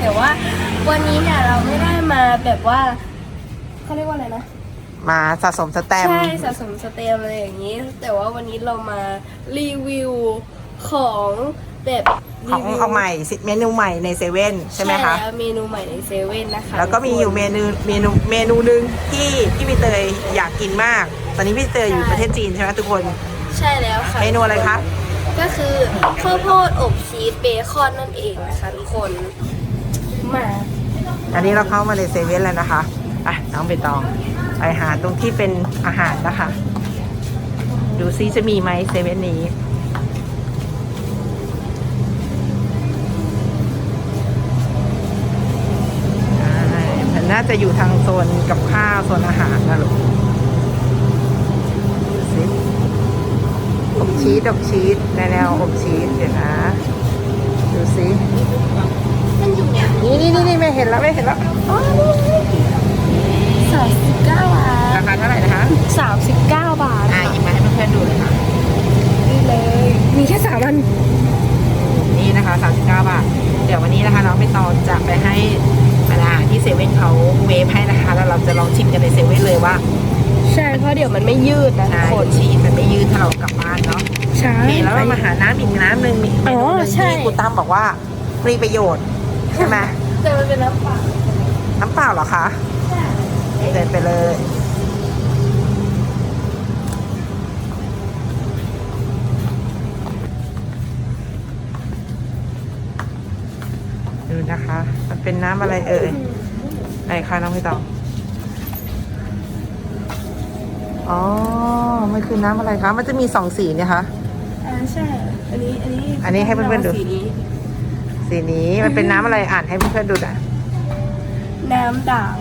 แต่ว่าวันนี้เนี่ยเราไม่ได้มาแบบว่าเขาเรียกว่าอะไรนะ มาสะสมสแตมป์ใช่สะสมสเตมอะไรอย่างนี้ แต่ว่าวันนี้เรามารีวิวของแบบขรีองวิวของใหม่สิเมนูใหม่ในเซเว่นใช่ไหมคะ แล้วเมนูใหม่ในเซเว่นนะคะแล้วก็มีอยู่เมนูเมนูเมนูหนึ่งที่พี่พี่เตยอยากกินมาก ตอนนี้พี่เตยอยู่ประเทศจีนใช่ไหมทุกคน ใช่แล้วค่ะ เมนูอะไรคะ ก็คือข้าวโพดอบชีสเบคอนนั่นเองนะคะทุกคน มาอันนี้เราเข้ามาในเซเว่นแล้วนะคะ อะน้องไปตองไปหาตรงที่เป็นอาหารนะคะ ดูซิจะมีไหมเซเว่นนี้ มันน่าจะอยู่ทางโซนกับข้าวโซนอาหารนะลูกดูสิอบชีสอบชีสในแนวอบชีสเดี๋ยวนะ ดูสิ เห็นแล้วไม่เห็นแล้วอ๋อนี่สามสิบเก้าบาทราคาเท่าไหร่นะคะสามสิบเก้าบาทอะหยิบมาให้เพื่อนๆดูเลยค่ะ นี่เลย มีแค่สามอันนี่นะคะ39บาท เดี๋ยววันนี้นะคะน้องไปตองจะไปให้อาหารที่เซเว่นเขาเวฟให้นะคะ แล้วเราจะลองชิมกันในเซเว่นเลยว่า ใช่เพราะเดี๋ยวมันไม่ยืดนะทุใช่กคนชีสมันไม่ยืดถ้าเรากลับบ้านเนาะใช่นี่แล้วเรามาหาน้ำอีกน้ำหนึ่งมีเมนูหนึ่งอ๋อใช่ที่ครูตั้มบอกว่ามีประโยชน์ใช่ไหม แต่มันเป็นน้ำเปล่าน้ำเปล่าเหรอคะใช่เดินไปเลย ดูนะคะ มันเป็นน้ำอะไรเอ่ยไหนคะน้องพี่ตองอ๋อ มันคือน้ำอะไรคะ มันจะมีสองสีเนี่ยคะ อ่าใช่ อันนี้ อันนี้อันนี้ให้เพื่อนๆดู สีนี้ สีนี้มันเป็นน้ำอะไรอ่านให้เพื่อนๆดูหน่อยน้ำด่าง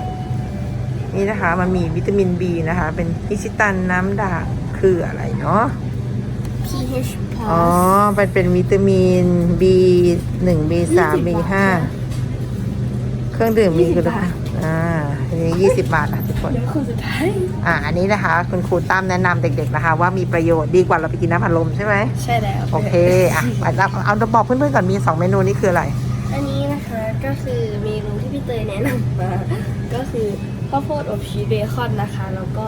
นี่นะคะ มันมีวิตามิน B นะคะ เป็นอิชิตันน้ำด่างคืออะไรเนาะ pH plus อ๋อ มันเป็นวิตามิน B หนึ่ง B สาม B ห้า เครื่องดื่มมี20คุณภาบาพทอ่าอันนี้ยี่สิบบาทนะทุก คนเดี๋ยวคนสุดท้ายอ่าอันนี้นะคะ คุณครูตั้มแนะนำเด็กๆนะคะ ว่ามีประโยชน์ดีกว่าเราไปกินน้ำพัดลมใช่ไหมใช่แล้วโอเคอะเอาเอาเอาบอกเพื่อนๆก่อนมีสองเมนูนี้คืออะไร อันนี้นะคะก็คือเมนูที่พี่เตยแนะนำมาก็คือข้าวโพดอบชีสเบคอนนะคะ แล้วก็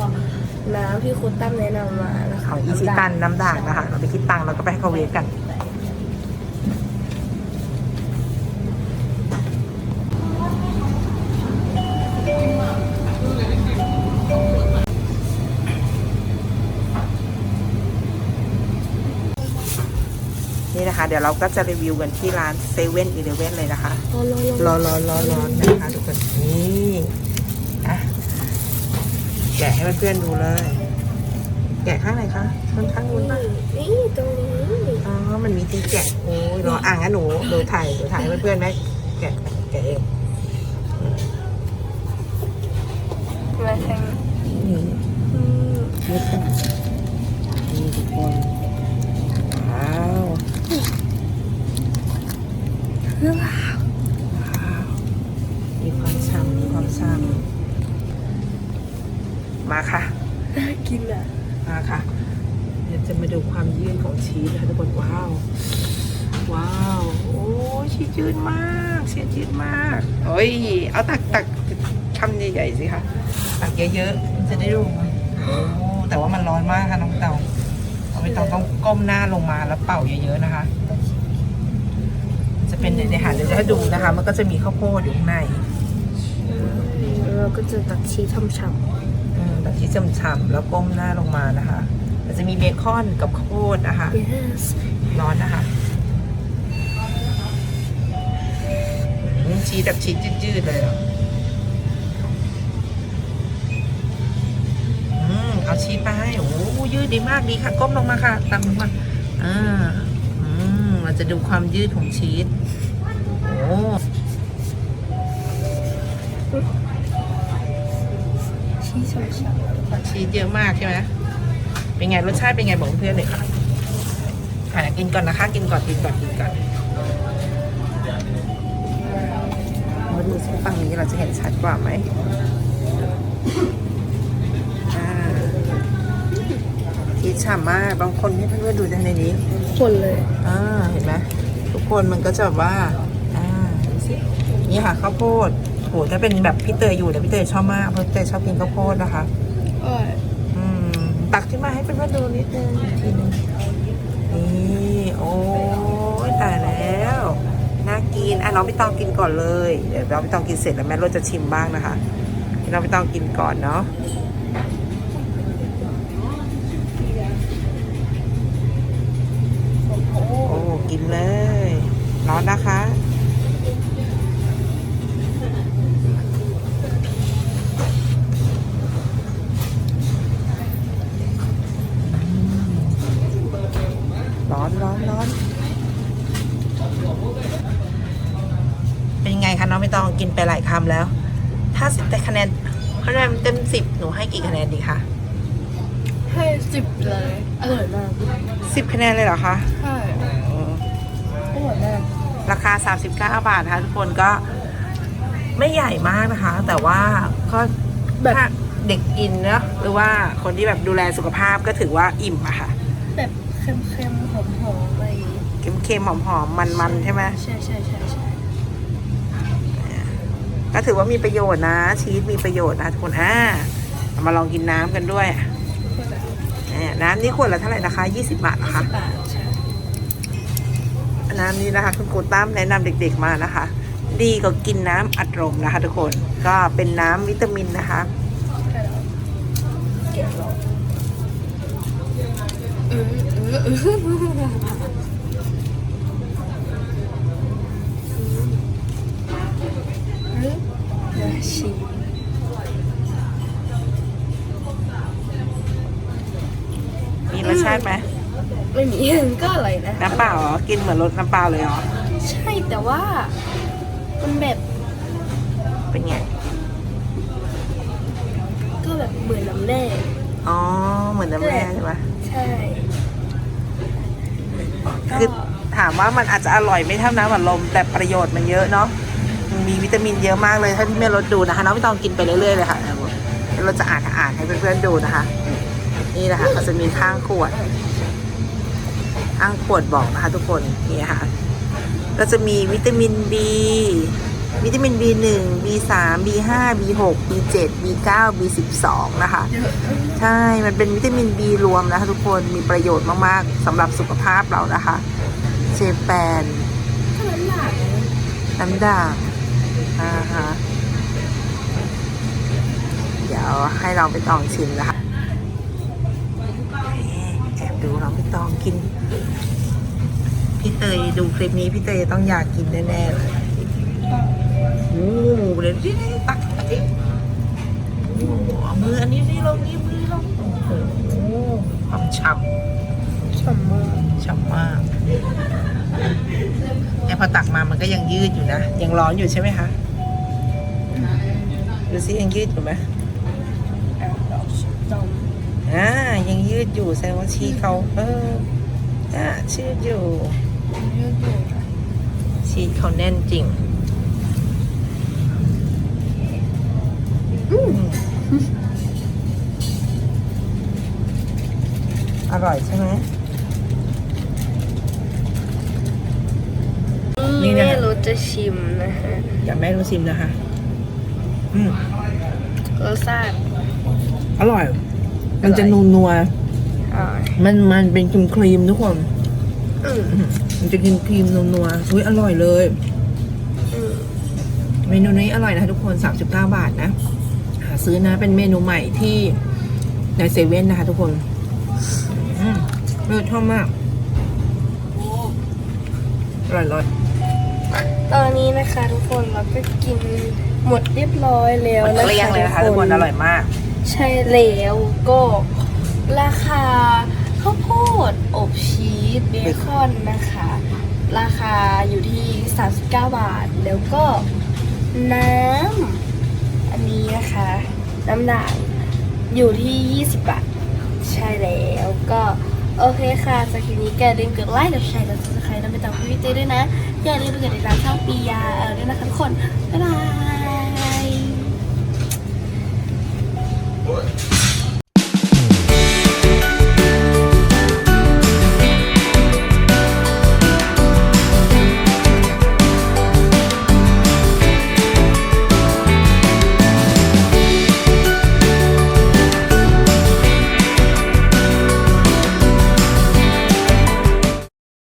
น้ำที่คุณตั้มแนะนำมานะคะ ของอิชิตันน้ำด่างนะคะ เราไปคิดตังค์เราก็ไปให้เขาเวฟกัน เดี๋ยวเราก็จะรีวิวกันที่ร้านเซเว่นอีเลเว่นเลยนะคะรอรอรอรอรอรอนะคะทุกคนนี่อะแกะให้เพื่อนๆดูเลย แกะข้างไหนคะข้างข้างนู้นป่ะนี่ตรงนี้อ๋อมันมีที่แกะโอ้ยรออ่างงั้นหนูหนูถ่ายหนูถ่ายให้เพื่อนๆไหมแกะแกะเอง อะมาค่ะเดี๋ยวจะมาดูความยืดของชีสนะคะทุกคนว้าว ว้าว โอ้ชีสยืดมากชีสยืดมากโอ้ยเอาตักตักคำใหญ่ๆสิคะตักเยอะๆจะได้ดูโอ้แต่ว่ามันร้อนมากค่ะน้องเต่าน้องไม่ต้องต้องก้มหน้าลงมาแล้วเป่าเยอะๆนะคะ จะเป็นในหาเดี๋ยวจะให้ดูนะคะ มันก็จะมีข้าวโพดอยู่ข้างในแล้วเราก็จะตักชีสฉ่ำอืม ที่ฉ่ำๆแล้วก้มหน้าลงมานะคะมันจะมีเบคอนกับข้าวโพดนะคะๆ yes ร้อนนะคะอืมชีสแบบชีสยืดๆเลยเหรออืมเอาชีสไปโอ้โหยืดดีมากดีค่ะ ก้มลงมาค่ะต่ำลงมาอ่าอืมเราจะดูความยืดของชีสโอ้ ชีสฉ่ำชีสเยอะมากใช่ไหมเป็นไงรสชาติเป็นไงบอกเพื่อนหน่อยค่ะอะกินก่อนนะคะ กินก่อนกินก่อนกินก่อนมาดูซิฝั่งนี้เราจะเห็นชัดกว่าไหมอ่าชีสฉ่ำมากบางคนให้เพื่อนๆดูในนี้ๆคนเลยอ่าเห็นไหมทุกคนมันก็จะแบบว่าอ่าดูสินี่ค่ะข้าวโพดโหถ้าเป็นแบบพี่เตยอยู่เนี่ยพี่เตยชอบมากเพราะพี่เตยชอบกินข้าวโพดนะคะโอ้ยอืมตักขึ้นมาให้เป็นว่าดูนิดนึงอีกทีหนึงนี่โอ้ยตายแล้วน่ากินอะน้องพี่ตองกินก่อนเลยเดี๋ยวน้องพี่ตองกินเสร็จแล้วแม่รถจะชิมบ้างนะคะให้น้องพี่ตองกินก่อนเนาะโอ้กินเลยร้อนนะคะ ร้อนร้อนร้อน เป็นยังไงคะน้องไม่ต้อง กินไปหลายคำแล้ว ถ้าสิบแต่คะแนนคะแนนเต็มสิบหนูให้กี่คะแนนดีคะให้สิบเลย อร่อยมากสิบคะแนนเลยเหรอคะ ใช่อร่อยมาก ราคา 39 บาทนะคะทุกคนก็ไม่ใหญ่มากนะคะ แต่ว่าก็แบบถ้าเด็กกินเนาะหรือว่าคนที่แบบดูแลสุขภาพก็ถือว่าอิ่มอะค่ะ แบบเค็มๆหอมๆอะไรอย่างงี้เค็มๆหอมๆมันๆใช่ไหมใช่ใช่ใช่ใช่ ก็ถือว่ามีประโยชน์นะ ชีสมีประโยชน์นะทุกคนอ่ามาลองกินน้ำกันด้วยน้ำนี่ขวดละเท่าไหร่นะคะ20บบาทนะคะน้ำนี้นะคะ คุณครูตั้มแนะนำเด็กๆมานะคะ ดีกว่ากินน้ำอัดลมนะคะ ทุกคนก็เป็นน้ำวิตามินนะคะอเออเออ เออเอออย่าชิมมีรสชาติไหมไม่มีก็อร่อยนะน้ำเปล่าเหรอกินเหมือนรสน้ำเปล่าเลยเหรอใช่แต่ว่ามันแบบเป็นไงก็แบบเหมือนน้ำแร่อ๋อเหมือนน้ำแร่ใช่ไหมใช่ก็คือถามว่ามันอาจจะอร่อยไม่เท่าน้ำอัดลมแต่ประโยชน์มันเยอะเนาะ มีวิตามินเยอะมากเลยถ้าที่แม่รถดูนะคะน้องไม่ต้องกินไปเรื่อยๆเลยค่ะเราจะอ่านอ่านให้เพื่อนๆดูนะคะ นี่นะคะก็จะมีข้างขวดอ้างขวดบอกนะคะทุกคนนี่ค่ะก็จะมีวิตามิน B วิตามิน B1 B3 B5 B6 B7 B9 B12 นะคะเยอะใช่ มันเป็นวิตามิน B รวมนะคะทุกคน มีประโยชน์มากๆสำหรับสุขภาพเรานะคะเชแปนน้ำด่าง อ่าฮะเดี๋ยวให้เราไปตองชิมนะคะแอบดูเราไปตองกิน พี่เตยดูคลิปนี้พี่เตยต้องอยากกินแน่ๆเลยโอ้โหเดี๋ยวที่นี่ตักตักดิโอ้โหเอามืออันนี้นี่ลงนี่มือลงโอ้โหความฉ่ำฉ่ำมากฉ่ำมากแต่พอตักมามันก็ยังยืดอยู่นะ ยังร้อนอยู่ใช่ไหมคะ ดูซิยังยืดอยู่ไหมแอบดอกดอมอ่ายังยืดอยู่แสดงว่าชีสเขาเอออ่าชืดอยู่ยืดอยู่ค่ะชีสเขาแน่นจริงอืมอร่อยใช่ไหมนี่นี่นะแม่รู้จะชิมนะฮะอย่าแม่รู้ชิมนะคะ อืมรสชาติอร่อย มันจะนัวนัวอร่อยๆมันมันเป็นครีมครีมๆทุกคน อืมอืมมันจะครีมครีมนัวนัวๆอุ้ยอร่อยเลย อืมเมนูนี้อร่อยนะทุกคน 39 บาทนะ หาซื้อนะ เป็นเมนูใหม่ที่ในเซเว่นนะคะทุกคนอืมเลิศชอบมาก อร่อยเลย ตอนนี้นะคะทุกคนเราก็กิน หมดเรียบร้อยแล้วมันนะคะเกลี้ยงเลยนะคะทุกคนอร่อยมาก ใช่แล้วก็ราคาข้าวโพดอบชีสเบคอนนะคะ ราคาอยู่ที่ 39 บาท แล้วก็น้ำอันนี้นะคะ น้ำด่างอยู่ที่ 20 บาท ใช่แล้วก็โอเคค่ะสคลิปนี้แกอย่าลืมกดไลค์กดแชร์กดซับสไครต์แล้วไปตามพี่วิเต้ด้วยนะ อย่าลืมไปกดติดตามช่องปียาเออด้วยนะคะทุกคน บ๊ายบาย হয়